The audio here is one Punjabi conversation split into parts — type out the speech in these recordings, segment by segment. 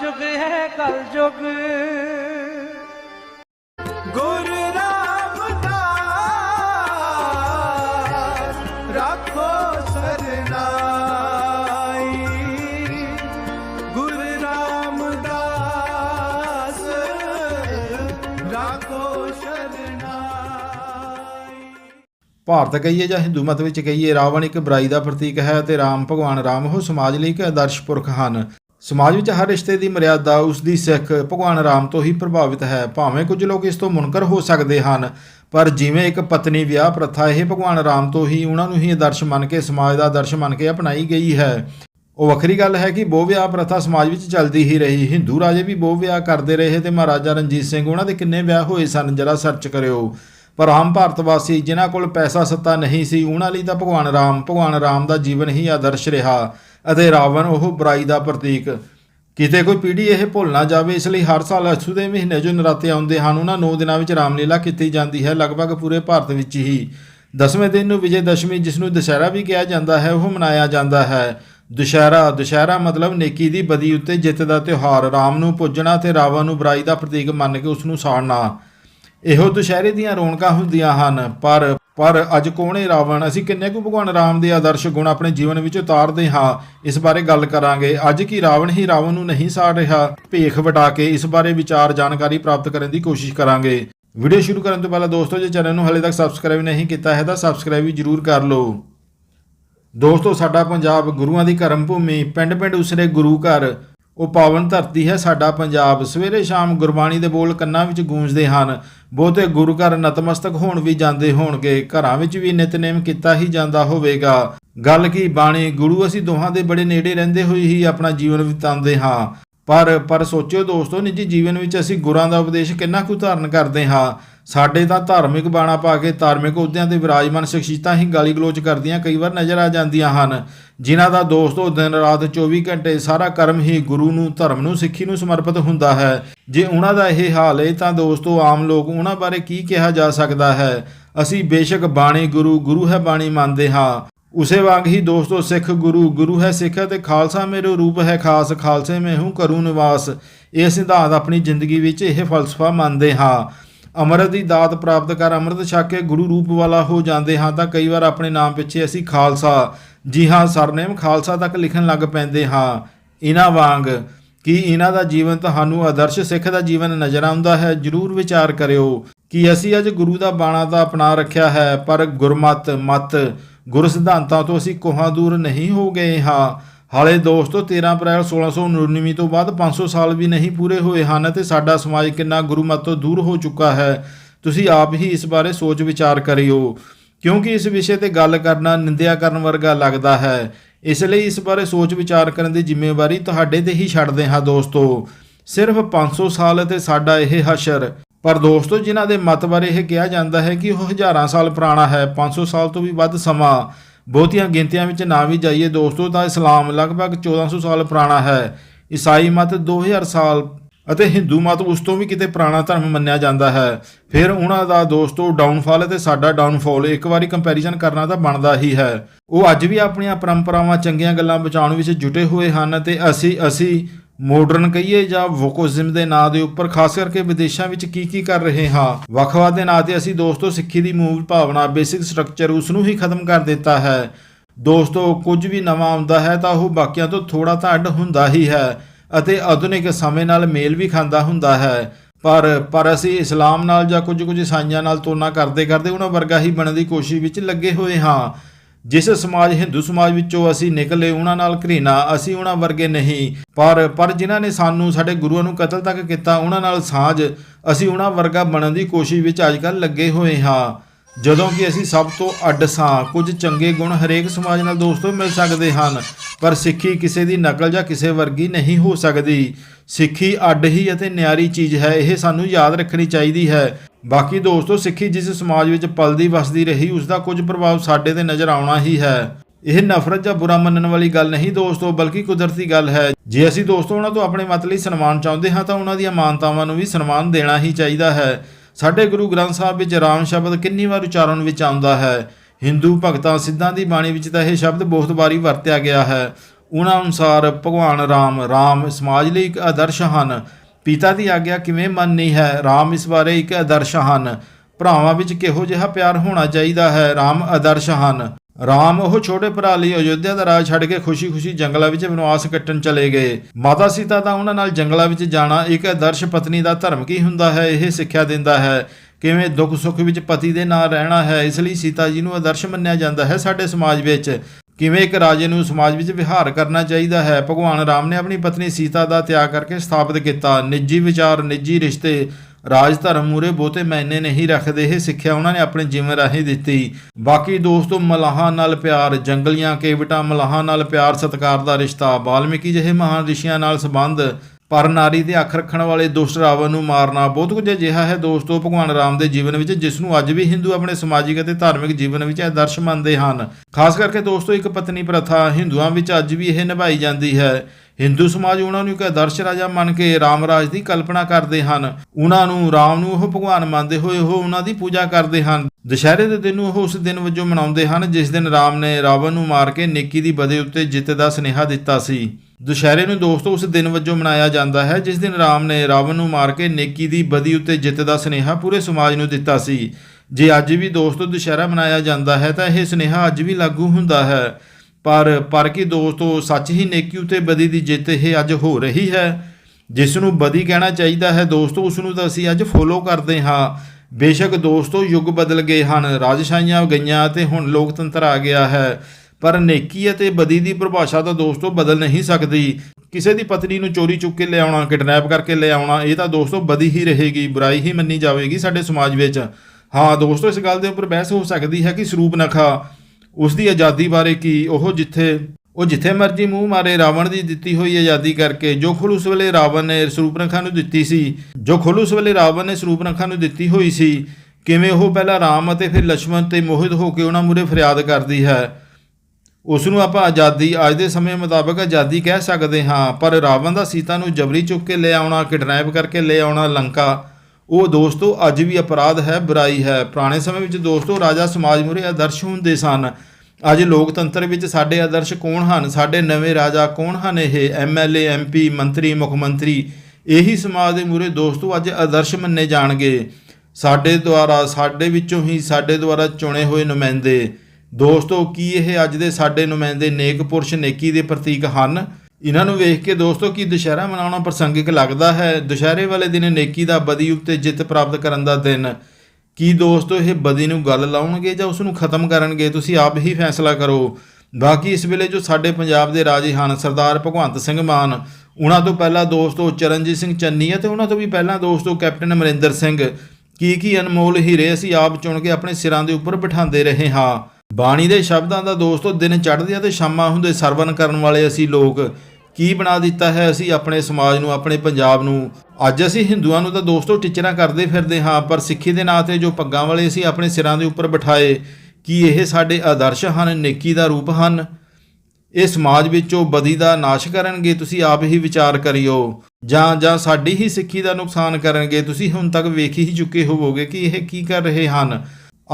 ਜੁਗ ਹੈ ਕਲ ਜੁਗ। ਗੁਰ ਰਾਮਦਾਸ ਰੱਖੋ ਸਰਨਾਈ। ਗੁਰ ਰਾਮਦਾਸ ਰੱਖੋ ਸਰਨਾਈ। ਭਾਰਤ ਕਹੀਏ ਜਾਂ ਹਿੰਦੂ ਮਤ ਵਿੱਚ ਕਹੀਏ, ਰਾਵਣ ਇੱਕ ਬੁਰਾਈ ਦਾ ਪ੍ਰਤੀਕ ਹੈ ਤੇ ਰਾਮ ਭਗਵਾਨ ਰਾਮ ਉਹ ਸਮਾਜ ਲਈ ਇੱਕ ਆਦਰਸ਼ ਪੁਰਖ ਹਨ। ਸਮਾਜ ਵਿੱਚ ਹਰ ਰਿਸ਼ਤੇ ਦੀ ਮਰਿਆਦਾ ਉਸ ਦੀ ਸਿੱਖ ਭਗਵਾਨ ਰਾਮ ਤੋਂ ਹੀ ਪ੍ਰਭਾਵਿਤ ਹੈ। ਭਾਵੇਂ ਕੁਝ ਲੋਕ ਇਸ ਤੋਂ ਮੁਨਕਰ ਹੋ ਸਕਦੇ ਹਨ, ਪਰ ਜਿਵੇਂ ਇੱਕ ਪਤਨੀ ਵਿਆਹ ਪ੍ਰਥਾ ਇਹ ਭਗਵਾਨ ਰਾਮ ਤੋਂ ਹੀ ਉਹਨਾਂ ਨੂੰ ਹੀ ਆਦਰਸ਼ ਮੰਨ ਕੇ, ਸਮਾਜ ਦਾ ਆਦਰਸ਼ ਮੰਨ ਕੇ ਅਪਣਾਈ ਗਈ ਹੈ। ਉਹ ਵੱਖਰੀ ਗੱਲ ਹੈ ਕਿ ਬਹੁ ਵਿਆਹ ਪ੍ਰਥਾ ਸਮਾਜ ਵਿੱਚ ਚੱਲਦੀ ਹੀ ਰਹੀ। ਹਿੰਦੂ ਰਾਜੇ ਵੀ ਬਹੁ ਵਿਆਹ ਕਰਦੇ ਰਹੇ ਤੇ ਮਹਾਰਾਜਾ ਰਣਜੀਤ ਸਿੰਘ ਉਹਨਾਂ ਦੇ ਕਿੰਨੇ ਵਿਆਹ ਹੋਏ ਸਨ, ਜਰਾ ਸਰਚ ਕਰਿਓ। ਪਰ ਆਮ ਭਾਰਤ ਵਾਸੀ ਜਿਨ੍ਹਾਂ ਕੋਲ ਪੈਸਾ ਸੱਤਾ ਨਹੀਂ ਸੀ, ਉਹਨਾਂ ਲਈ ਤਾਂ ਭਗਵਾਨ ਰਾਮ ਭਗਵਾਨ ਰਾਮ ਦਾ ਜੀਵਨ ਹੀ ਆਦਰਸ਼ ਰਿਹਾ। ਅਤੇ ਰਾਵਣ ਉਹ ਬੁਰਾਈ ਦਾ ਪ੍ਰਤੀਕ। ਕਿਤੇ ਕੋਈ ਪੀੜ੍ਹੀ ਇਹ ਭੁੱਲ ਨਾ ਜਾਵੇ, ਇਸ ਲਈ ਹਰ ਸਾਲ ਅਛੂ ਦੇ ਮਹੀਨੇ ਜੋ ਨਰਾਤੇ ਆਉਂਦੇ ਹਨ, ਉਹਨਾਂ 9 ਦਿਨਾਂ ਵਿੱਚ ਰਾਮਲੀਲਾ ਕੀਤੀ ਜਾਂਦੀ ਹੈ, ਲਗਭਗ ਪੂਰੇ ਭਾਰਤ ਵਿੱਚ ਹੀ। ਦਸਵੇਂ ਦਿਨ ਨੂੰ ਵਿਜੇ ਦਸ਼ਮੀ, ਜਿਸ ਨੂੰ ਦੁਸਹਿਰਾ ਵੀ ਕਿਹਾ ਜਾਂਦਾ ਹੈ, ਉਹ ਮਨਾਇਆ ਜਾਂਦਾ ਹੈ। ਦੁਸ਼ਹਿਰਾ ਦੁਸ਼ਹਿਰਾ ਮਤਲਬ ਨੇਕੀ ਦੀ ਬਦੀ ਉੱਤੇ ਜਿੱਤ ਦਾ ਤਿਉਹਾਰ, ਰਾਮ ਨੂੰ ਪੁੱਜਣਾ ਤੇ ਰਾਵਣ ਨੂੰ ਬੁਰਾਈ ਦਾ ਪ੍ਰਤੀਕ ਮੰਨ ਕੇ ਉਸ ਨੂੰ ਸਾੜਨਾ। ਇਹੋ ਦੁਸ਼ਹਿਰੇ ਦੀਆਂ ਰੌਣਕਾਂ ਹੁੰਦੀਆਂ ਹਨ, ਪਰ ਪਰ ਅੱਜ ਕੋਣੇ ਰਾਵਣ, ਅਸੀਂ ਕਿੰਨੇ ਕੁ ਭਗਵਾਨ ਰਾਮ ਦੇ ਆਦਰਸ਼ ਗੁਣ ਆਪਣੇ ਜੀਵਨ ਵਿੱਚ ਉਤਾਰਦੇ ਹਾਂ, ਇਸ ਬਾਰੇ ਗੱਲ ਕਰਾਂਗੇ। ਅੱਜ ਕੀ ਰਾਵਣ ਹੀ ਰਾਵਣ ਨੂੰ ਨਹੀਂ ਸਾੜ ਰਿਹਾ? ਭੇਖ ਵਟਾ ਕੇ ਇਸ ਬਾਰੇ ਵਿਚਾਰ ਜਾਣਕਾਰੀ ਪ੍ਰਾਪਤ ਕਰਨ ਦੀ ਕੋਸ਼ਿਸ਼ ਕਰਾਂਗੇ। ਵੀਡੀਓ ਸ਼ੁਰੂ ਕਰਨ ਤੋਂ ਪਹਿਲਾਂ ਦੋਸਤੋ, ਜੇ ਚੈਨਲ ਨੂੰ ਹਲੇ ਤੱਕ ਸਬਸਕ੍ਰਾਈਬ ਨਹੀਂ ਕੀਤਾ ਹੈ, ਤਾਂ ਸਬਸਕ੍ਰਾਈਬ ਵੀ ਜਰੂਰ ਕਰ ਲਓ। ਦੋਸਤੋ, ਸਾਡਾ ਪੰਜਾਬ ਗੁਰੂਆਂ ਦੀ ਕਰਮ ਭੂਮੀ ਪਿੰਡ ਪਿੰਡ ਉਸਰੇ ਗੁਰੂ ਘਰ ਉਹ ਪਾਵਨ ਧਰਤੀ ਹੈ, ਸਾਡਾ ਪੰਜਾਬ। ਸਵੇਰੇ ਸ਼ਾਮ ਗੁਰਬਾਣੀ ਦੇ ਬੋਲ ਕੰਨਾਂ ਵਿੱਚ ਗੂੰਜਦੇ ਹਨ। ਬਹੁਤੇ ਗੁਰੂ ਘਰ ਨਤਮਸਤਕ ਹੋਣ ਵੀ ਜਾਂਦੇ ਹੋਣਗੇ। ਘਰਾਂ ਵਿੱਚ ਵੀ ਨਿਤਨੇਮ ਕੀਤਾ ਹੀ ਜਾਂਦਾ ਹੋਵੇਗਾ। ਗੱਲ ਕੀ ਬਾਣੀ, ਗੁਰੂ ਅਸੀਂ ਦੋਹਾਂ ਦੇ ਬੜੇ ਨੇੜੇ ਰਹਿੰਦੇ ਹੋਏ ਹੀ ਆਪਣਾ ਜੀਵਨ ਬਿਤਾਉਂਦੇ ਹਾਂ। ਪਰ ਪਰ ਸੋਚਿਓ ਦੋਸਤੋ, ਨਿੱਜੀ ਜੀਵਨ ਵਿੱਚ ਅਸੀਂ ਗੁਰਾਂ ਦਾ ਉਪਦੇਸ਼ ਕਿੰਨਾ ਕੁ ਧਾਰਨ ਕਰਦੇ ਹਾਂ? ਸਾਡੇ ਤਾਂ ਧਾਰਮਿਕ ਬਾਣਾ ਪਾ ਕੇ ਧਾਰਮਿਕ ਅਹੁਦਿਆਂ ਤੇ ਵਿਰਾਜਮਾਨ ਸ਼ਖਸੀਅਤਾਂ ਹੀ ਗਾਲੀ ਗਲੋਚ ਕਰਦੀਆਂ ਕਈ ਵਾਰ ਨਜ਼ਰ ਆ ਜਾਂਦੀਆਂ ਹਨ। ਜਿਨ੍ਹਾਂ ਦਾ ਦੋਸਤੋ ਦਿਨ ਰਾਤ 24 ਘੰਟੇ ਸਾਰਾ ਕਰਮ ਹੀ ਗੁਰੂ ਨੂੰ, ਧਰਮ ਨੂੰ, ਸਿੱਖੀ ਨੂੰ ਸਮਰਪਿਤ ਹੁੰਦਾ ਹੈ। ਜੇ ਉਹਨਾਂ ਦਾ ਇਹ ਹਾਲ ਹੈ ਤਾਂ ਦੋਸਤੋ, ਆਮ ਲੋਕ ਉਹਨਾਂ ਬਾਰੇ ਕੀ ਕਿਹਾ ਜਾ ਸਕਦਾ ਹੈ? ਅਸੀਂ ਬੇਸ਼ੱਕ ਬਾਣੀ ਗੁਰੂ ਗੁਰੂ ਹੈ ਬਾਣੀ ਮੰਨਦੇ ਹਾਂ। ਉਸੇ ਵਾਂਗ ਹੀ ਦੋਸਤੋ, ਸਿੱਖ ਗੁਰੂ ਗੁਰੂ ਹੈ ਸਿੱਖ ਤੇ ਖਾਲਸਾ ਮੇਰੇ ਰੂਪ ਹੈ ਖਾਸ। ਖਾਲਸੇ ਮੈਂ ਹੂੰ ਕਰੂ ਨਿਵਾਸ। ਇਹ ਸਿਧਾਂਤ ਆਪਣੀ ਜ਼ਿੰਦਗੀ ਵਿੱਚ ਇਹ ਫਲਸਫਾ ਮੰਨਦੇ ਹਾਂ। ਅੰਮ੍ਰਿਤ ਦੀ ਦਾਤ ਪ੍ਰਾਪਤ ਕਰ ਅੰਮ੍ਰਿਤ ਛਕ ਕੇ ਗੁਰੂ ਰੂਪ ਵਾਲਾ ਹੋ ਜਾਂਦੇ ਹਾਂ ਤਾਂ ਕਈ ਵਾਰ ਆਪਣੇ ਨਾਮ ਪਿੱਛੇ ਅਸੀਂ ਖਾਲਸਾ, ਜੀ ਹਾਂ, ਸਰਨੇਮ ਖਾਲਸਾ ਤੱਕ ਲਿਖਣ ਲੱਗ ਪੈਂਦੇ ਹਾਂ। ਇਹਨਾਂ ਵਾਂਗ ਕੀ ਇਹਨਾਂ ਦਾ ਜੀਵਨ ਤੁਹਾਨੂੰ ਆਦਰਸ਼ ਸਿੱਖ ਦਾ ਜੀਵਨ ਨਜ਼ਰ ਆਉਂਦਾ ਹੈ, ਜਰੂਰ ਵਿਚਾਰ ਕਰਿਓ ਕਿ ਅਸੀਂ ਅੱਜ ਗੁਰੂ ਦਾ ਬਾਣਾ ਤਾਂ ਅਪਣਾ ਰੱਖਿਆ ਹੈ, ਪਰ ਗੁਰਮਤ, ਮਤ ਗੁਰ ਸਿਧਾਂਤਾਂ ਤੋਂ ਅਸੀਂ ਕੋਹਾਂ ਦੂਰ ਨਹੀਂ ਹੋ ਗਏ ਹਾਂ। ਹਾਲੇ ਦੋਸਤੋ 13 ਅਪ੍ਰੈਲ 1699 ਤੋਂ ਬਾਅਦ 500 ਸਾਲ ਵੀ ਨਹੀਂ ਪੂਰੇ ਹੋਏ ਹਨ ਤੇ ਸਾਡਾ ਸਮਾਜ ਕਿੰਨਾ ਗੁਰਮਤ ਤੋਂ ਦੂਰ ਹੋ ਚੁੱਕਾ ਹੈ। ਤੁਸੀਂ ਆਪ ਹੀ ਇਸ ਬਾਰੇ ਸੋਚ ਵਿਚਾਰ ਕਰਿਓ, ਕਿਉਂਕਿ ਇਸ ਵਿਸ਼ੇ ਤੇ ਗੱਲ ਕਰਨਾ ਨਿੰਦਿਆ ਕਰਨ ਵਰਗਾ ਲੱਗਦਾ ਹੈ। ਇਸ ਲਈ ਇਸ ਬਾਰੇ ਸੋਚ ਵਿਚਾਰ ਕਰਨ ਦੀ ਜ਼ਿੰਮੇਵਾਰੀ ਤੁਹਾਡੇ ਤੇ ਹੀ ਛੱਡਦੇ ਹਾਂ ਦੋਸਤੋ। ਸਿਰਫ 500 ਸਾਲ ਤੇ ਸਾਡਾ ਇਹ ਹਸ਼ਰ। ਪਰ ਦੋਸਤੋ, ਜਿਨ੍ਹਾਂ ਦੇ ਮਤ ਬਾਰੇ ਇਹ ਕਿਹਾ ਜਾਂਦਾ ਹੈ ਕਿ ਉਹ ਹਜ਼ਾਰਾਂ ਸਾਲ ਪੁਰਾਣਾ ਹੈ 500 ਸਾਲ ਤੋਂ ਵੀ ਵੱਧ ਸਮਾਂ। ਬਹੁਤੀਆਂ ਗਿਣਤੀਆਂ ਵਿੱਚ ਨਾ ਵੀ ਜਾਈਏ ਦੋਸਤੋ, ਤਾਂ ਇਸਲਾਮ ਲਗਭਗ 1400 ਸਾਲ ਪੁਰਾਣਾ ਹੈ। ਈਸਾਈ ਮਤ 2000 ਸਾਲ ਅਤੇ ਹਿੰਦੂ ਮਤ ਉਸ ਤੋਂ ਵੀ ਕਿਤੇ ਪੁਰਾਣਾ ਧਰਮ ਮੰਨਿਆ ਜਾਂਦਾ ਹੈ। ਫਿਰ ਉਹਨਾਂ ਦਾ ਦੋਸਤੋ ਡਾਊਨਫਾਲ ਅਤੇ ਸਾਡਾ ਡਾਊਨਫਾਲ ਇੱਕ ਵਾਰੀ ਕੰਪੈਰੀਜ਼ਨ ਕਰਨਾ ਤਾਂ ਬਣਦਾ ਹੀ ਹੈ। ਉਹ ਅੱਜ ਵੀ ਆਪਣੀਆਂ ਪਰੰਪਰਾਵਾਂ, ਚੰਗੀਆਂ ਗੱਲਾਂ ਬਚਾਉਣ ਵਿੱਚ ਜੁਟੇ ਹੋਏ ਹਨ ਤੇ ਅਸੀਂ ਅਸੀਂ ਮਾਡਰਨ ਕਹੀਏ ਜਾਂ ਵੋਕੋਜ਼ਮ ਦੇ ਨਾਂ ਦੇ ਉੱਪਰ, ਖਾਸ ਕਰਕੇ ਵਿਦੇਸ਼ਾਂ ਵਿੱਚ ਕੀ ਕੀ ਕਰ ਰਹੇ ਹਾਂ? ਵੱਖਵਾਦ ਦੇ ਨਾਂ ਤੇ ਅਸੀਂ ਦੋਸਤੋ, ਸਿੱਖੀ ਦੀ ਮੂਲ ਭਾਵਨਾ ਬੇਸਿਕ ਸਟਰਕਚਰ ਉਸ ਨੂੰ ਹੀ ਖਤਮ ਕਰ ਦਿੱਤਾ ਹੈ। ਦੋਸਤੋ, ਕੁਝ ਵੀ ਨਵਾਂ ਆਉਂਦਾ ਹੈ ਤਾਂ ਉਹ ਬਾਕੀਆਂ ਤੋਂ ਥੋੜਾ ਤਾਂ ਅੱਡ ਹੁੰਦਾ ਹੀ ਹੈ ਅਤੇ ਆਧੁਨਿਕ ਸਮੇਂ ਨਾਲ ਮੇਲ ਵੀ ਖਾਂਦਾ ਹੁੰਦਾ ਹੈ। ਪਰ ਪਰ ਅਸੀਂ ਇਸਲਾਮ ਨਾਲ ਜਾਂ ਕੁਝ ਕੁਝ ਈਸਾਈਆਂ ਨਾਲ ਤੁਲਨਾ ਕਰਦੇ ਕਰਦੇ ਉਹਨਾਂ ਵਰਗਾ ਹੀ ਬਣਨ ਦੀ ਕੋਸ਼ਿਸ਼ ਵਿੱਚ ਲੱਗੇ ਹੋਏ ਹਾਂ। ਜਿਸ ਸਮਾਜ, ਹਿੰਦੂ ਸਮਾਜ ਵਿੱਚੋਂ ਅਸੀਂ ਨਿਕਲੇ, ਉਹਨਾਂ ਨਾਲ ਘ੍ਰਿਣਾ, ਅਸੀਂ ਉਹਨਾਂ ਵਰਗੇ ਨਹੀਂ। ਪਰ ਪਰ ਜਿਨ੍ਹਾਂ ਨੇ ਸਾਨੂੰ, ਸਾਡੇ ਗੁਰੂਆਂ ਨੂੰ ਕਤਲ ਤੱਕ ਕੀਤਾ, ਉਹਨਾਂ ਨਾਲ ਸਾਂਝ, ਅਸੀਂ ਉਹਨਾਂ ਵਰਗਾ ਬਣਨ ਦੀ ਕੋਸ਼ਿਸ਼ ਵਿੱਚ ਅੱਜਕੱਲ ਲੱਗੇ ਹੋਏ ਹਾਂ। ਜਦੋਂ ਕਿ ਅਸੀਂ ਸਭ ਤੋਂ ਅੱਡ ਸਾਂ, ਕੁਝ ਚੰਗੇ ਗੁਣ ਹਰੇਕ ਸਮਾਜ ਨਾਲ ਦੋਸਤੋ ਮਿਲ ਸਕਦੇ ਹਨ, ਪਰ ਸਿੱਖੀ ਕਿਸੇ ਦੀ ਨਕਲ ਜਾਂ ਕਿਸੇ ਵਰਗੀ ਨਹੀਂ ਹੋ ਸਕਦੀ। ਸਿੱਖੀ ਅੱਡ ਹੀ ਅਤੇ ਨਿਆਰੀ ਚੀਜ਼ ਹੈ, ਇਹ ਸਾਨੂੰ ਯਾਦ ਰੱਖਣੀ ਚਾਹੀਦੀ ਹੈ। ਬਾਕੀ ਦੋਸਤੋ, ਸਿੱਖੀ ਜਿਸ ਸਮਾਜ ਵਿੱਚ ਪਲਦੀ ਵਸਦੀ ਰਹੀ ਉਸ ਦਾ ਕੁਝ ਪ੍ਰਭਾਵ ਸਾਡੇ ਤੇ ਨਜ਼ਰ ਆਉਣਾ ਹੀ ਹੈ। ਇਹ ਨਫ਼ਰਤ ਜਾਂ ਬੁਰਾ ਮੰਨਣ ਵਾਲੀ ਗੱਲ ਨਹੀਂ ਦੋਸਤੋ, ਬਲਕਿ ਕੁਦਰਤੀ ਗੱਲ ਹੈ। ਜੇ ਅਸੀਂ ਦੋਸਤੋ, ਉਹਨਾਂ ਤੋਂ ਆਪਣੇ ਮਤ ਲਈ ਸਨਮਾਨ ਚਾਹੁੰਦੇ ਹਾਂ, ਤਾਂ ਉਹਨਾਂ ਦੀਆਂ ਮਾਨਤਾਵਾਂ ਨੂੰ ਵੀ ਸਨਮਾਨ ਦੇਣਾ ਹੀ ਚਾਹੀਦਾ ਹੈ। ਸਾਡੇ ਗੁਰੂ ਗ੍ਰੰਥ ਸਾਹਿਬ ਵਿੱਚ ਰਾਮ ਸ਼ਬਦ ਕਿੰਨੀ ਵਾਰ ਉਚਾਰਨ ਵਿੱਚ ਆਉਂਦਾ ਹੈ। ਹਿੰਦੂ ਭਗਤਾਂ ਸਿੱਧਾਂ ਦੀ ਬਾਣੀ ਵਿੱਚ ਤਾਂ ਇਹ ਸ਼ਬਦ ਬਹੁਤ ਵਾਰੀ ਵਰਤਿਆ ਗਿਆ ਹੈ। ਉਹਨਾਂ ਅਨੁਸਾਰ ਭਗਵਾਨ ਰਾਮ ਰਾਮ ਸਮਾਜ ਲਈ ਇੱਕ ਆਦਰਸ਼ ਹਨ। ਪਿਤਾ ਦੀ ਆਗਿਆ ਕਿਵੇਂ ਮੰਨਣੀ ਹੈ? ਰਾਮ ਇਸ ਬਾਰੇ ਇੱਕ ਆਦਰਸ਼ ਹਨ। ਭਰਾਵਾਂ ਵਿੱਚ ਕਿਹੋ ਜਿਹਾ ਪਿਆਰ ਹੋਣਾ ਚਾਹੀਦਾ ਹੈ? ਰਾਮ ਆਦਰਸ਼ ਹਨ। ਰਾਮ ਉਹ ਛੋਟੇ ਭਰਾ ਲਈ ਅਯੋਧਿਆ ਦਾ ਰਾਜ ਛੱਡ ਕੇ ਖੁਸ਼ੀ-ਖੁਸ਼ੀ ਜੰਗਲਾਂ ਵਿੱਚ ਬਨਵਾਸ ਕੱਟਣ ਚਲੇ ਗਏ। ਮਾਤਾ ਸੀਤਾ ਦਾ ਉਹਨਾਂ ਨਾਲ ਜੰਗਲਾਂ ਵਿੱਚ ਜਾਣਾ ਇੱਕ ਆਦਰਸ਼ ਪਤਨੀ ਦਾ ਧਰਮ ਕੀ ਹੁੰਦਾ ਹੈ? ਇਹ ਸਿੱਖਿਆ ਦਿੰਦਾ ਹੈ। ਕਿਵੇਂ ਦੁੱਖ ਸੁੱਖ ਵਿੱਚ ਪਤੀ ਦੇ ਨਾਲ ਰਹਿਣਾ ਹੈ? ਇਸ ਲਈ ਸੀਤਾ ਜੀ ਨੂੰ ਆਦਰਸ਼ ਮੰਨਿਆ ਜਾਂਦਾ ਹੈ ਸਾਡੇ ਸਮਾਜ ਵਿੱਚ। ਕਿਵੇਂ ਇੱਕ ਰਾਜੇ ਨੂੰ ਸਮਾਜ ਵਿੱਚ ਵਿਹਾਰ ਕਰਨਾ ਚਾਹੀਦਾ ਹੈ? ਭਗਵਾਨ ਰਾਮ ਨੇ ਆਪਣੀ ਪਤਨੀ ਸੀਤਾ ਦਾ ਤਿਆਗ ਕਰਕੇ ਸਥਾਪਿਤ ਕੀਤਾ। ਨਿੱਜੀ ਵਿਚਾਰ, ਨਿੱਜੀ ਰਿਸ਼ਤੇ, ਰਾਜ ਧਰਮ ਮੂਰੇ ਬਹੁਤੇ ਮਾਇਨੇ ਨਹੀਂ ਰੱਖਦੇ। ਇਹ ਸਿੱਖਿਆ ਉਹਨਾਂ ਨੇ ਆਪਣੇ ਜੀਵਨ ਰਾਹੀਂ ਦਿੱਤੀ। ਬਾਕੀ ਦੋਸਤੋ, ਮਲਾਹਾਂ ਨਾਲ ਪਿਆਰ, ਜੰਗਲੀਆਂ ਕੇਵਟਾਂ ਮਲਾਹਾਂ ਨਾਲ ਪਿਆਰ, ਸਤਿਕਾਰ ਦਾ ਰਿਸ਼ਤਾ, ਬਾਲਮੀਕੀ ਜਿਹੇ ਮਹਾਨ ਰਿਸ਼ੀਆਂ ਨਾਲ ਸੰਬੰਧ ਪਰ ਨਾਰੀ ਦੇ ਅੱਖ ਰੱਖਣ ਵਾਲੇ ਦੁਸ਼ਟ ਰਾਵਣ ਨੂੰ ਮਾਰਨਾ ਬਹੁਤ ਕੁਝ ਅਜਿਹਾ ਹੈ। ਦੋਸਤੋ, ਭਗਵਾਨ ਰਾਮ ਦੇ ਜੀਵਨ ਵਿੱਚ ਜਿਸ ਨੂੰ ਅੱਜ ਵੀ ਹਿੰਦੂ ਆਪਣੇ ਸਮਾਜਿਕ ਅਤੇ ਧਾਰਮਿਕ ਜੀਵਨ ਵਿੱਚ ਆਦਰਸ਼ ਮੰਨਦੇ ਹਨ। ਖਾਸ ਕਰਕੇ ਦੋਸਤੋ, ਇੱਕ ਪਤਨੀ ਪ੍ਰਥਾ ਹਿੰਦੂਆਂ ਵਿੱਚ ਅੱਜ ਵੀ ਇਹ ਨਿਭਾਈ ਜਾਂਦੀ ਹੈ। ਹਿੰਦੂ ਸਮਾਜ ਉਹਨਾਂ ਨੂੰ ਇੱਕ ਆਦਰਸ਼ ਰਾਜਾ ਮੰਨ ਕੇ ਰਾਮ ਰਾਜ ਦੀ ਕਲਪਨਾ ਕਰਦੇ ਹਨ। ਉਹਨਾਂ ਨੂੰ ਰਾਮ ਨੂੰ ਉਹ ਭਗਵਾਨ ਮੰਨਦੇ ਹੋਏ ਉਹ ਉਹਨਾਂ ਦੀ ਪੂਜਾ ਕਰਦੇ ਹਨ। ਦੁਸ਼ਹਿਰੇ ਦੇ ਦਿਨ ਨੂੰ ਉਹ ਉਸ ਦਿਨ ਵਜੋਂ ਮਨਾਉਂਦੇ ਹਨ, ਜਿਸ ਦਿਨ ਰਾਮ ਨੇ ਰਾਵਣ ਨੂੰ ਮਾਰ ਕੇ ਨੇਕੀ ਦੀ ਬਦੇ ਉੱਤੇ ਜਿੱਤ ਦਾ ਸੁਨੇਹਾ ਦਿੱਤਾ ਸੀ। ਦੁਸ਼ਹਿਰੇ ਨੂੰ ਦੋਸਤੋ ਉਸ ਦਿਨ ਵਜੋਂ ਮਨਾਇਆ ਜਾਂਦਾ ਹੈ, ਜਿਸ ਦਿਨ ਰਾਮ ਨੇ ਰਾਵਣ ਨੂੰ ਮਾਰ ਕੇ ਨੇਕੀ ਦੀ ਬਦੀ ਉੱਤੇ ਜਿੱਤ ਦਾ ਸੁਨੇਹਾ ਪੂਰੇ ਸਮਾਜ ਨੂੰ ਦਿੱਤਾ ਸੀ। ਜੇ ਅੱਜ ਵੀ ਦੋਸਤੋ ਦੁਸ਼ਹਿਰਾ ਮਨਾਇਆ ਜਾਂਦਾ ਹੈ, ਤਾਂ ਇਹ ਸੁਨੇਹਾ ਅੱਜ ਵੀ ਲਾਗੂ ਹੁੰਦਾ ਹੈ। ਪਰ ਪਰ ਕੀ ਦੋਸਤੋ, ਸੱਚ ਹੀ ਨੇਕੀ ਉਤੇ ਬਦੀ ਦੀ ਜਿੱਤ ਇਹ ਅੱਜ ਹੋ ਰਹੀ ਹੈ। ਜਿਸ ਨੂੰ ਬਦੀ ਕਹਿਣਾ ਚਾਹੀਦਾ ਹੈ ਦੋਸਤੋ, ਉਸ ਨੂੰ ਤਾਂ ਅਸੀਂ ਅੱਜ ਫੋਲੋ ਕਰਦੇ ਹਾਂ। ਬੇਸ਼ੱਕ ਦੋਸਤੋ, ਯੁੱਗ ਬਦਲ ਗਏ ਹਨ, ਰਾਜਸ਼ਾਹੀਆਂ ਗਈਆਂ ਤੇ ਹੁਣ ਲੋਕਤੰਤਰ ਆ ਗਿਆ ਹੈ। ਪਰ ਨੇਕੀ ਅਤੇ ਬਦੀ ਦੀ ਪਰਿਭਾਸ਼ਾ ਤਾਂ ਦੋਸਤੋ ਬਦਲ ਨਹੀਂ ਸਕਦੀ। ਕਿਸੇ ਦੀ ਪਤਨੀ ਨੂੰ ਚੋਰੀ ਚੁੱਕ ਕੇ ਲਿਆਉਣਾ, ਕਿਡਨੈਪ ਕਰਕੇ ਲਿਆਉਣਾ, ਇਹ ਤਾਂ ਦੋਸਤੋ ਬਦੀ ਹੀ ਰਹੇਗੀ, ਬੁਰਾਈ ਹੀ ਮੰਨੀ ਜਾਵੇਗੀ ਸਾਡੇ ਸਮਾਜ ਵਿੱਚ। ਹਾਂ, ਦੋਸਤੋ, ਇਸ ਗੱਲ ਦੇ ਉੱਪਰ ਬਹਿਸ ਹੋ ਸਕਦੀ ਹੈ ਕਿ ਸਰੂਪ ਨਖਾ ਉਸ ਦੀ ਆਜ਼ਾਦੀ ਬਾਰੇ ਕੀ, ਉਹ ਜਿੱਥੇ ਉਹ ਜਿੱਥੇ ਮਰਜ਼ੀ ਮੂੰਹ ਮਾਰੇ, ਰਾਵਣ ਦੀ ਦਿੱਤੀ ਹੋਈ ਆਜ਼ਾਦੀ ਕਰਕੇ, ਜੋ ਖੁਲੂਸ ਵੇਲੇ ਰਾਵਣ ਨੇ ਸਰੂਪ ਸਰੂਪਨਖਾ ਨੂੰ ਦਿੱਤੀ ਸੀ, ਜੋ ਖੁਲੂਸ ਵੇਲੇ ਰਾਵਣ ਨੇ ਸਰੂਪ ਸਰੂਪਨਖਾ ਨੂੰ ਦਿੱਤੀ ਹੋਈ ਸੀ, ਕਿਵੇਂ ਉਹ ਪਹਿਲਾਂ ਰਾਮ ਅਤੇ ਫਿਰ ਲక్ష్మణ ਤੇ ਮੋਹਿਤ ਹੋ ਕੇ ਉਹਨਾਂ ਮੂਰੇ ਫਰਿਆਦ ਕਰਦੀ ਹੈ? ਉਸ ਨੂੰ ਆਪਾਂ ਆਜ਼ਾਦੀ, ਅੱਜ ਦੇ ਸਮੇਂ ਮੁਤਾਬਕ ਆਜ਼ਾਦੀ ਕਹਿ ਸਕਦੇ ਹਾਂ, ਪਰ ਰਾਵਣ ਦਾ ਸੀਤਾ ਨੂੰ ਜਬਰੀ ਚੁੱਕ ਕੇ ਲੈ ਆਉਣਾ, ਕਿਡਨੈਪ ਕਰਕੇ ਲੈ ਆਉਣਾ, ਲੰਕਾ ਉਹ ਦੋਸਤੋ, ਅੱਜ ਵੀ ਅਪਰਾਧ ਹੈ, ਬੁਰਾਈ ਹੈ। ਪੁਰਾਣੇ ਸਮੇਂ ਵਿੱਚ ਦੋਸਤੋ, ਰਾਜਾ ਸਮਾਜ ਮੁਰੇ ਆਦਰਸ਼ ਹੁੰਦੇ ਸਨ। ਅੱਜ ਲੋਕਤੰਤਰ ਵਿੱਚ ਸਾਡੇ ਆਦਰਸ਼ ਕੌਣ ਹਨ? ਸਾਡੇ ਨਵੇਂ ਰਾਜਾ ਕੌਣ ਹਨ ਇਹ? ਐਮਐਲਏ ਐਮਪੀ ਮੰਤਰੀ, ਮੁੱਖ ਮੰਤਰੀ, ਇਹੀ ਸਮਾਜ ਦੇ ਮੂਰੇ ਦੋਸਤੋ ਅੱਜ ਆਦਰਸ਼ ਮੰਨੇ ਜਾਣਗੇ। ਸਾਡੇ ਦੁਆਰਾ, ਸਾਡੇ ਵਿੱਚੋਂ ਹੀ ਸਾਡੇ ਦੁਆਰਾ ਚੁਣੇ ਹੋਏ ਨੁਮਾਇੰਦੇ। ਦੋਸਤੋ, ਕੀ ਇਹ ਅੱਜ ਦੇ ਸਾਡੇ ਨੁਮਾਇੰਦੇ ਨੇਕ ਪੁਰਸ਼ ਨੇਕੀ ਦੇ ਪ੍ਰਤੀਕ ਹਨ? ਇਹਨਾਂ ਨੂੰ ਵੇਖ ਕੇ ਦੋਸਤੋ ਕੀ ਦੁਸ਼ਹਿਰਾ ਮਨਾਉਣਾ ਪ੍ਰਸੰਗਿਕ ਲੱਗਦਾ ਹੈ? ਦੁਸ਼ਹਿਰੇ ਵਾਲੇ ਦਿਨ ਨੇਕੀ ਦਾ ਬਦੀ ਉੱਤੇ ਜਿੱਤ ਪ੍ਰਾਪਤ ਕਰਨ ਦਾ ਦਿਨ। ਕੀ ਦੋਸਤੋ ਇਹ ਬਦੀ ਨੂੰ ਗੱਲ ਲਾਉਣਗੇ ਜਾਂ ਉਸ ਨੂੰ ਖਤਮ ਕਰਨਗੇ? ਤੁਸੀਂ ਆਪ ਹੀ ਫੈਸਲਾ ਕਰੋ। ਬਾਕੀ ਇਸ ਵੇਲੇ ਜੋ ਸਾਡੇ ਪੰਜਾਬ ਦੇ ਰਾਜੇ ਹਨ, ਸਰਦਾਰ ਭਗਵੰਤ ਸਿੰਘ ਮਾਨ, ਉਹਨਾਂ ਤੋਂ ਪਹਿਲਾਂ ਦੋਸਤੋ ਚਰਨਜੀਤ ਸਿੰਘ ਚੰਨੀ ਅਤੇ ਉਹਨਾਂ ਤੋਂ ਵੀ ਪਹਿਲਾਂ ਦੋਸਤੋ ਕੈਪਟਨ ਅਮਰਿੰਦਰ ਸਿੰਘ। ਕੀ ਕੀ ਅਨਮੋਲ ਹੀਰੇ ਅਸੀਂ ਆਪ ਚੁਣ ਕੇ ਆਪਣੇ ਸਿਰਾਂ ਦੇ ਉੱਪਰ ਬਿਠਾਉਂਦੇ ਰਹੇ ਹਾਂ। ਬਾਣੀ ਦੇ ਸ਼ਬਦਾਂ ਦਾ ਦੋਸਤੋ ਦਿਨ ਚੜ੍ਹਦੇ ਆ ਤੇ ਸ਼ਾਮਾਂ ਹੁੰਦੇ ਸਰਵਨ ਕਰਨ ਵਾਲੇ ਅਸੀਂ ਲੋਕ। ਕੀ ਬਣਾ ਦਿੱਤਾ ਹੈ ਅਸੀਂ ਆਪਣੇ ਸਮਾਜ ਨੂੰ, ਆਪਣੇ ਪੰਜਾਬ ਨੂੰ? ਅੱਜ ਅਸੀਂ ਹਿੰਦੂਆਂ ਨੂੰ ਤਾਂ ਦੋਸਤੋ ਟੀਚਰਾਂ ਕਰਦੇ ਫਿਰਦੇ ਹਾਂ, ਪਰ ਸਿੱਖੀ ਦੇ ਨਾਂ ਤੇ ਜੋ ਪੱਗਾਂ ਵਾਲੇ ਅਸੀਂ ਆਪਣੇ ਸਿਰਾਂ ਦੇ ਉੱਪਰ ਬਿਠਾਏ, ਕੀ ਇਹ ਸਾਡੇ ਆਦਰਸ਼ ਹਨ, ਨੇਕੀ ਦਾ ਰੂਪ ਹਨ? ਇਹ ਸਮਾਜ ਵਿੱਚੋਂ ਬਦੀ ਦਾ ਨਾਸ਼ ਕਰਨਗੇ, ਤੁਸੀਂ ਆਪ ਹੀ ਵਿਚਾਰ ਕਰਿਓ। ਜਾਂ ਜਾਂ ਸਾਡੀ ਹੀ ਸਿੱਖੀ ਦਾ ਨੁਕਸਾਨ ਕਰਨਗੇ, ਤੁਸੀਂ ਹੁਣ ਤੱਕ ਵੇਖ ਹੀ ਚੁੱਕੇ ਹੋਵੋਗੇ ਕਿ ਇਹ ਕੀ ਕਰ ਰਹੇ ਹਨ?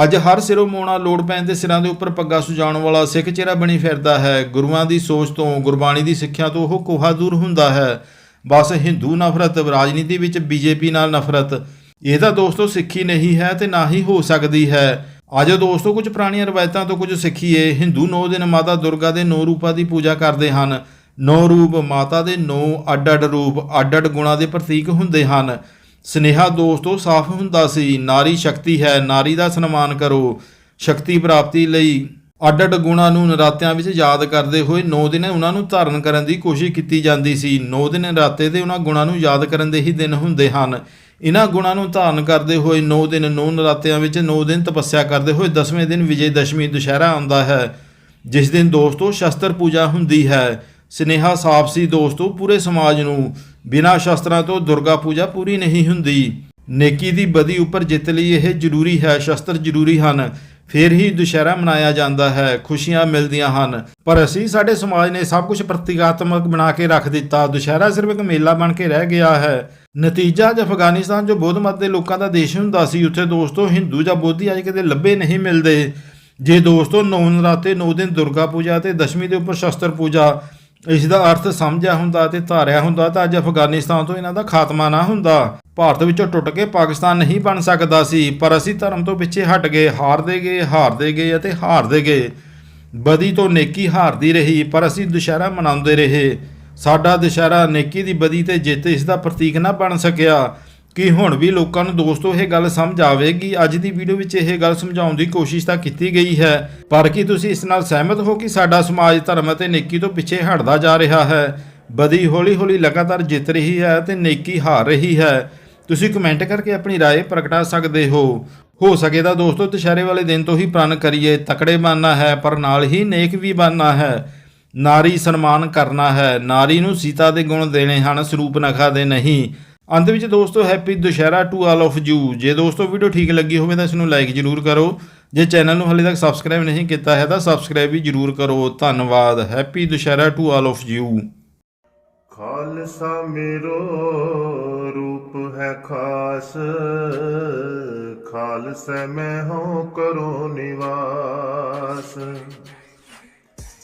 ਅੱਜ ਹਰ ਸਿਰੋਂ ਮੋਣਾ ਲੋੜ ਪੈਣ ਦੇ ਸਿਰਾਂ ਦੇ ਉੱਪਰ ਪੱਗਾ ਸੁਜਾਉਣ ਵਾਲਾ ਸਿੱਖ ਚਿਹਰਾ ਬਣੀ ਫਿਰਦਾ ਹੈ। ਗੁਰੂਆਂ ਦੀ ਸੋਚ ਤੋਂ, ਗੁਰਬਾਣੀ ਦੀ ਸਿੱਖਿਆ ਤੋਂ ਉਹ ਕੋਹਾ ਦੂਰ ਹੁੰਦਾ ਹੈ। ਬਸ ਹਿੰਦੂ ਨਫ਼ਰਤ, ਰਾਜਨੀਤੀ ਵਿੱਚ ਬੀਜੇਪੀ ਨਾਲ ਨਫ਼ਰਤ। ਇਹ ਤਾਂ ਦੋਸਤੋ ਸਿੱਖੀ ਨਹੀਂ ਹੈ ਤੇ ਨਾ ਹੀ ਹੋ ਸਕਦੀ ਹੈ। ਅੱਜ ਦੋਸਤੋ ਕੁਝ ਪੁਰਾਣੀਆਂ ਰਵਾਇਤਾਂ ਤੋਂ ਕੁਝ ਸਿੱਖੀਏ। ਹਿੰਦੂ ਨੌ ਦਿਨ ਮਾਤਾ ਦੁਰਗਾ ਦੇ ਨੌ ਰੂਪਾਂ ਦੀ ਪੂਜਾ ਕਰਦੇ ਹਨ। ਨੌ ਰੂਪ ਮਾਤਾ ਦੇ ਨੌ ਅੱਡ-ਅੱਡ ਰੂਪ, ਅੱਡ-ਅੱਡ ਗੁਣਾਂ ਦੇ ਪ੍ਰਤੀਕ ਹੁੰਦੇ ਹਨ। ਸਨੇਹਾ ਦੋਸਤੋ, ਸਾਫ਼ ਹੁੰਦਾ ਸੀ, ਨਾਰੀ ਸ਼ਕਤੀ ਹੈ, ਨਾਰੀ ਦਾ ਸਨਮਾਨ ਕਰੋ, ਸ਼ਕਤੀ ਪ੍ਰਾਪਤੀ ਲਈ ਅੱਡ-ਅੱਡ ਗੁਣਾਂ ਨੂੰ ਨਰਾਤਿਆਂ ਵਿੱਚ ਯਾਦ ਕਰਦੇ ਹੋਏ 9 ਦਿਨ ਉਹਨਾਂ ਨੂੰ ਧਾਰਨ ਕਰਨ ਦੀ ਕੋਸ਼ਿਸ਼ ਕੀਤੀ ਜਾਂਦੀ ਸੀ। 9 ਦਿਨ ਨਰਾਤੇ ਦੇ ਉਹਨਾਂ ਗੁਣਾਂ ਨੂੰ ਯਾਦ ਕਰਨ ਦੇ ਹੀ ਦਿਨ ਹੁੰਦੇ ਹਨ। ਇਹਨਾਂ ਗੁਣਾਂ ਨੂੰ ਧਾਰਨ ਕਰਦੇ ਹੋਏ 9 ਦਿਨ 9 ਨਰਾਤਿਆਂ ਵਿੱਚ 9 ਦਿਨ ਤਪੱਸਿਆ ਕਰਦੇ ਹੋਏ 10ਵੇਂ ਦਿਨ ਵਿਜੇ ਦਸ਼ਮੀ ਦੁਸ਼ਹਿਰਾ ਆਉਂਦਾ ਹੈ। ਜਿਸ ਦਿਨ ਦੋਸਤੋ ਸ਼ਸਤਰ ਪੂਜਾ ਹੁੰਦੀ ਹੈ। ਸਨੇਹਾ ਸਾਫ਼ ਸੀ ਦੋਸਤੋ, ਪੂਰੇ ਸਮਾਜ ਨੂੰ ਬਿਨਾਂ ਸ਼ਸਤਰਾਂ ਤੋਂ ਦੁਰਗਾ ਪੂਜਾ ਪੂਰੀ ਨਹੀਂ ਹੁੰਦੀ। ਨੇਕੀ ਦੀ ਬਦੀ ਉੱਪਰ ਜਿੱਤ ਲਈ ਇਹ ਜ਼ਰੂਰੀ ਹੈ, ਸ਼ਸਤਰ ਜ਼ਰੂਰੀ ਹਨ। ਫਿਰ ਹੀ ਦੁਸ਼ਹਿਰਾ ਮਨਾਇਆ ਜਾਂਦਾ ਹੈ, ਖੁਸ਼ੀਆਂ ਮਿਲਦੀਆਂ ਹਨ। ਪਰ ਅਸੀਂ, ਸਾਡੇ ਸਮਾਜ ਨੇ ਸਭ ਕੁਝ ਪ੍ਰਤੀਕਾਤਮਕ ਬਣਾ ਕੇ ਰੱਖ ਦਿੱਤਾ। ਦੁਸ਼ਹਿਰਾ ਸਿਰਫ ਇੱਕ ਮੇਲਾ ਬਣ ਕੇ ਰਹਿ ਗਿਆ ਹੈ। ਨਤੀਜਾ ਅੱਜ ਅਫਗਾਨਿਸਤਾਨ ਜੋ ਬੁੱਧ ਮਤ ਦੇ ਲੋਕਾਂ ਦਾ ਦੇਸ਼ ਹੁੰਦਾ ਸੀ, ਉੱਥੇ ਦੋਸਤੋ ਹਿੰਦੂ ਜਾਂ ਬੋਧੀ ਅੱਜ ਕਿਤੇ ਲੱਭੇ ਨਹੀਂ ਮਿਲਦੇ। ਜੇ ਦੋਸਤੋ ਨੌ ਨਰਾਤੇ 9 ਦਿਨ ਦੁਰਗਾ ਪੂਜਾ ਤੇ ਦਸ਼ਮੀ ਦੇ ਉੱਪਰ ਸ਼ਸਤਰ ਪੂਜਾ ਇਸ ਦਾ ਅਰਥ ਸਮਝਿਆ ਹੁੰਦਾ ਤੇ ਧਾਰਿਆ ਹੁੰਦਾ ਤਾਂ ਅੱਜ ਅਫਗਾਨਿਸਤਾਨ ਤੋਂ ਇਹਨਾਂ ਦਾ ਖਾਤਮਾ ਨਾ ਹੁੰਦਾ। ਭਾਰਤ ਵਿੱਚੋਂ ਟੁੱਟ ਕੇ ਪਾਕਿਸਤਾਨ ਨਹੀਂ ਬਣ ਸਕਦਾ ਸੀ, ਪਰ ਅਸੀਂ ਧਰਮ ਤੋਂ ਪਿੱਛੇ ਹਟ ਗਏ, ਹਾਰਦੇ ਗਏ ਹਾਰਦੇ ਗਏ ਅਤੇ ਹਾਰਦੇ ਗਏ। ਬਦੀ ਤੋਂ ਨੇਕੀ ਹਾਰਦੀ ਰਹੀ, ਪਰ ਅਸੀਂ ਦੁਸ਼ਹਿਰਾ ਮਨਾਉਂਦੇ ਰਹੇ। ਸਾਡਾ ਦੁਸ਼ਹਿਰਾ ਨੇਕੀ ਦੀ ਬਦੀ ਤੇ ਜਿੱਤ ਇਸ ਦਾ ਪ੍ਰਤੀਕ ਨਾ ਬਣ ਸਕਿਆ। ਕਿ ਹੁਣ ਵੀ ਲੋਕਾਂ ਨੂੰ ਦੋਸਤੋ ਇਹ ਗੱਲ ਸਮਝ ਆਵੇਗੀ ਅੱਜ ਦੀ ਵੀਡੀਓ ਵਿੱਚ ਇਹ ਗੱਲ ਸਮਝਾਉਣ ਦੀ ਕੋਸ਼ਿਸ਼ ਤਾਂ ਕੀਤੀ ਗਈ ਹੈ ਪਰ ਕੀ ਤੁਸੀਂ ਇਸ ਨਾਲ ਸਹਿਮਤ ਹੋ ਕਿ ਸਾਡਾ ਸਮਾਜ ਧਰਮ ਅਤੇ ਨੇਕੀ ਤੋਂ ਪਿੱਛੇ ਹਟਦਾ ਜਾ ਰਿਹਾ ਹੈ ਬਦੀ ਹੌਲੀ-ਹੌਲੀ ਲਗਾਤਾਰ ਜਿੱਤ ਰਹੀ ਹੈ ਤੇ ਨੇਕੀ ਹਾਰ ਰਹੀ ਹੈ ਤੁਸੀਂ ਕਮੈਂਟ ਕਰਕੇ ਆਪਣੀ رائے ਪ੍ਰਗਟਾ ਸਕਦੇ ਹੋ ਹੋ ਸਕੇ ਤਾਂ ਦੋਸਤੋ ਦੁਸ਼ਹਿਰੇ ਵਾਲੇ ਦਿਨ ਤੋਂ ਹੀ ਪ੍ਰਣ ਕਰੀਏ ਤਕੜੇ ਬਣਨਾ ਹੈ ਪਰ ਨਾਲ ਹੀ ਨੇਕ ਵੀ ਬਣਨਾ ਹੈ ਨਾਰੀ ਸਨਮਾਨ ਕਰਨਾ ਹੈ ਨਾਰੀ ਨੂੰ ਸੀਤਾ ਦੇ ਗੁਣ ਦੇਣੇ ਹਨ ਸਰੂਪ ਨਖਾ ਦੇ ਨਹੀਂ ਅੰਤ ਵਿੱਚ ਦੋਸਤੋ happy Dussehra to all of you ਜੇ ਦੋਸਤੋ ਵੀਡੀਓ ਠੀਕ ਲੱਗੀ ਹੋਵੇ ਤਾਂ ਇਸ ਨੂੰ ਲਾਈਕ ਜ਼ਰੂਰ ਕਰੋ। ਜੇ ਚੈਨਲ ਨੂੰ ਹਾਲੇ ਤੱਕ ਸਬਸਕ੍ਰਾਈਬ ਨਹੀਂ ਕੀਤਾ ਹੈ ਤਾਂ ਸਬਸਕ੍ਰਾਈਬ ਵੀ ਜ਼ਰੂਰ ਕਰੋ। ਧੰਨਵਾਦ। Happy Dussehra to all of you Khalsa ਮੇਰੋ, ਰੂਪ ਹੈ ਖਾਸ। ਖਾਲਸਾ ਮੈਂ ਹੋ, ਕਰੋ ਨਿਵਾਸ।